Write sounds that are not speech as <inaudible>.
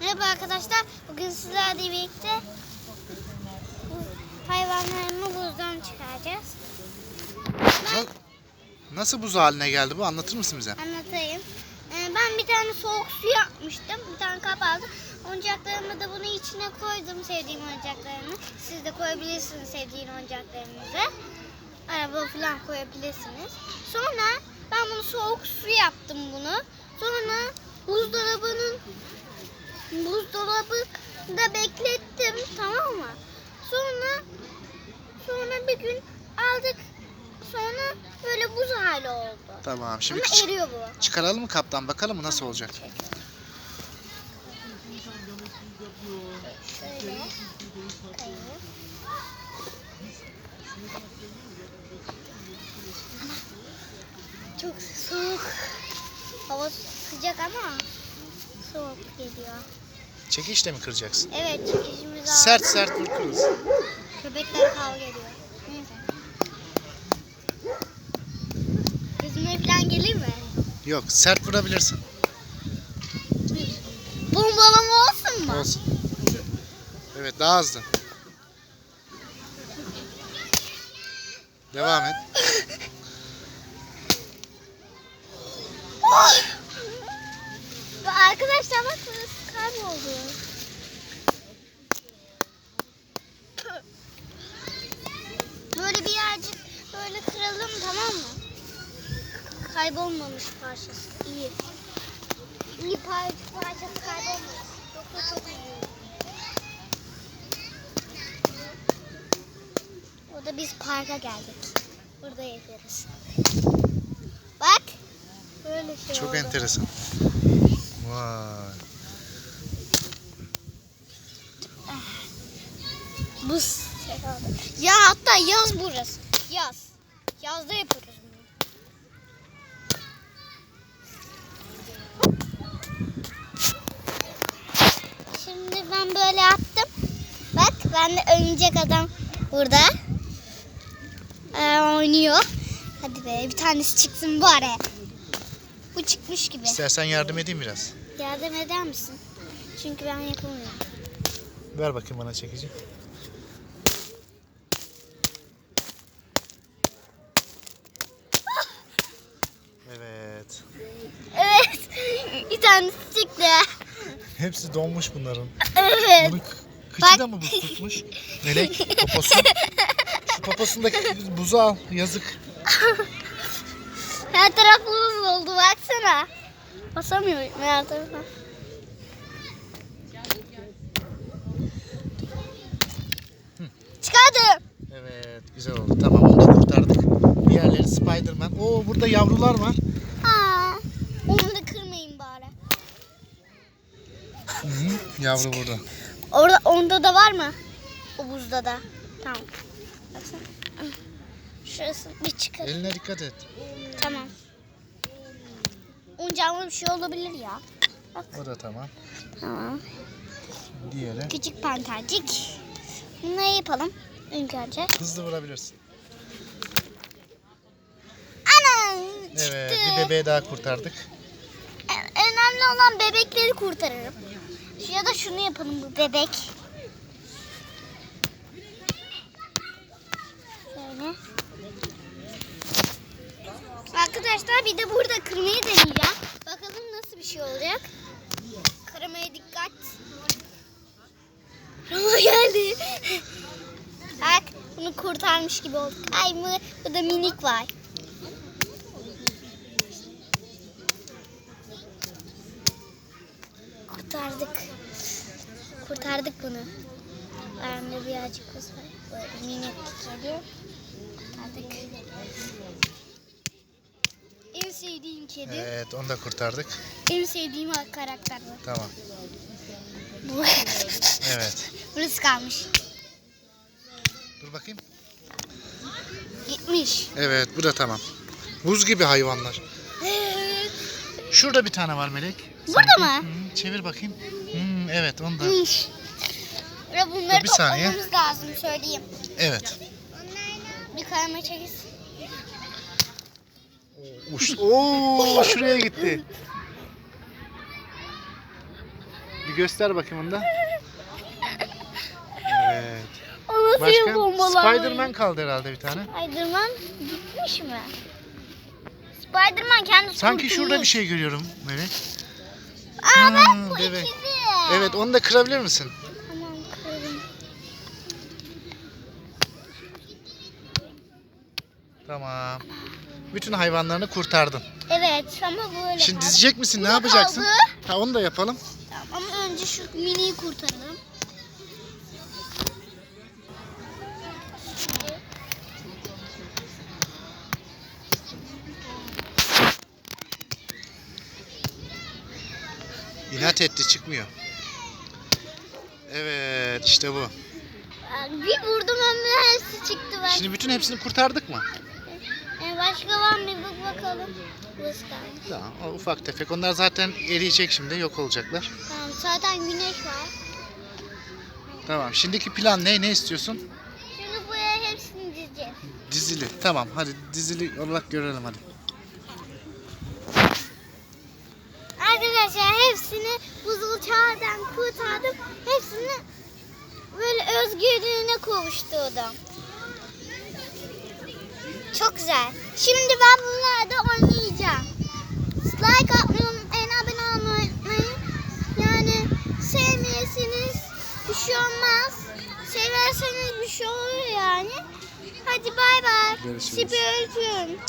Merhaba arkadaşlar. Bugün sizlerle birlikte hayvanlarımı buzdan çıkaracağız. Na- Nasıl buz haline geldi bu? Anlatır mısın bize? Anlatayım. Ee, ben bir tane soğuk su yapmıştım. Bir tane kap aldım. Oyuncaklarımı da bunun içine koydum sevdiğim oyuncaklarımı. Siz de koyabilirsiniz sevdiğin oyuncaklarınızı. Araba falan koyabilirsiniz. Sonra ben bunu soğuk su yaptım bunu. Sonra buzdolabının buzdolabında beklettim tamam mı? Sonra sonra bir gün aldık. Sonra böyle buz hali oldu. Tamam. Şimdi Ama çık- eriyor bu. çıkaralım mı kaptan? Bakalım mı nasıl olacak? Şöyle. Çok soğuk. Hava sıcak ama soğuk geliyor. Çekişle mi kıracaksın? Evet çekicimiz aldı. Sert sert vur kırız. Köpekler kavga ediyor. Neyse. Bizimle falan gelir mi? Yok sert vurabilirsin. Bombalama olsun mu? Olsun. Evet daha hızlı. Devam et. <laughs> Arkadaşlar bak burası kayboldu. Böyle bir yercik böyle kıralım tamam mı? Kaybolmamış parçası. İyi. İyi par parçası kaybolmamış. Yoksa çok iyi. Burada biz parka geldik. Burada yaparız. Bak. Böyle şey Çok oldu. enteresan. Vay. Buz. Ya hatta yaz burası. Yaz. Yazda yapıyoruz bunu. Şimdi ben böyle attım. Bak ben de oyuncak adam burada. Ee, oynuyor. Hadi be bir tanesi çıksın bari. Bu çıkmış gibi. İstersen yardım edeyim biraz. Yardım eder misin? Çünkü ben yapamıyorum. Ver bakayım bana çekici. Evet. Evet. Bir tanesi çıktı. Hepsi donmuş bunların. Evet. Bunun kı- kıçı da mı buz tutmuş? Melek poposu. Şu poposundaki buzu al. Yazık. Her taraf buz oldu baksana. Basamıyorum her tarafa. Çıkardım. Evet güzel oldu. Tamam onu da kurtardık. Diğerleri Spiderman. Oo burada yavrular var. Aa, onu da kırmayın bari. Hı -hı. Yavru burada. Orada onda da var mı? O buzda da. Tamam. Baksana. Şurası bir çıkar. Eline dikkat et. Tamam. Oyuncağıma bir şey olabilir ya. O da tamam. Tamam. Diğeri. Küçük pantercik. Bunları yapalım. İlk önce. Hızlı vurabilirsin. Ana! Çıktı. Evet bir bebeği daha kurtardık. Önemli olan bebekleri kurtarırım. Ya da şunu yapalım bu bebek. Şöyle. Arkadaşlar bir de burada kırmayı deneyeceğim. Bakalım nasıl bir şey olacak. Kırmaya dikkat. Kırma geldi. Bak bunu kurtarmış gibi olduk. Ay mı? Bu da minik var. Kurtardık. Kurtardık bunu. Bende birazcık kız var. Böyle minik geliyor. Kurtardık. En sevdiğim kedi. Evet onu da kurtardık. En sevdiğim karakter bu. Tamam. Bu. Evet. Burası kalmış. Dur bakayım. Gitmiş. Evet bu da tamam. Buz gibi hayvanlar. Şurada bir tane var Melek. Burada mı? Hı, çevir bakayım. Hı, evet onu da. Gitmiş. Ve bunları Bir saniye. toplamamız lazım söyleyeyim. Evet. Bir kaleme çekiz. Uç. Oo şuraya gitti. Bir göster bakayım onu da. Evet. O nasıl Başka? bombalar? Spiderman kaldı herhalde bir tane. Spiderman gitmiş mi? Spiderman kendisi Sanki şurada kurtulmuş. bir şey görüyorum Melek. Aa bak Hmm, bu evet. ikisi. Evet onu da kırabilir misin? Tamam. Tamam. Bütün hayvanlarını kurtardın. Evet ama böyle Şimdi kaldı. dizecek misin? Ne yapacaksın? kaldı. Ha onu da yapalım. Ama önce şu miniyi kurtaralım. İnat etti çıkmıyor. Evet işte bu. Bir vurdum ama hepsi çıktı ben. Şimdi bütün hepsini kurtardık mı? Ee, başka var mı bak bakalım. Tamam o ufak tefek. Onlar zaten eriyecek şimdi yok olacaklar. Tamam zaten güneş var. Tamam şimdiki plan ne? Ne istiyorsun? Şimdi buraya hepsini dizeceğiz. Dizili. Tamam hadi dizili olarak görelim hadi. Arkadaşlar hepsini buzul çağdan kurtardım. Hepsini böyle özgürlüğüne kavuşturdum. Çok güzel. Şimdi ben bunlarda oynayacağım. Like atmayı unutmayın, abone olmayı unutmayın. Yani sevmeyesiniz bir şey olmaz. Severseniz bir şey olur yani. Hadi bay bay. Sizi öpüyorum.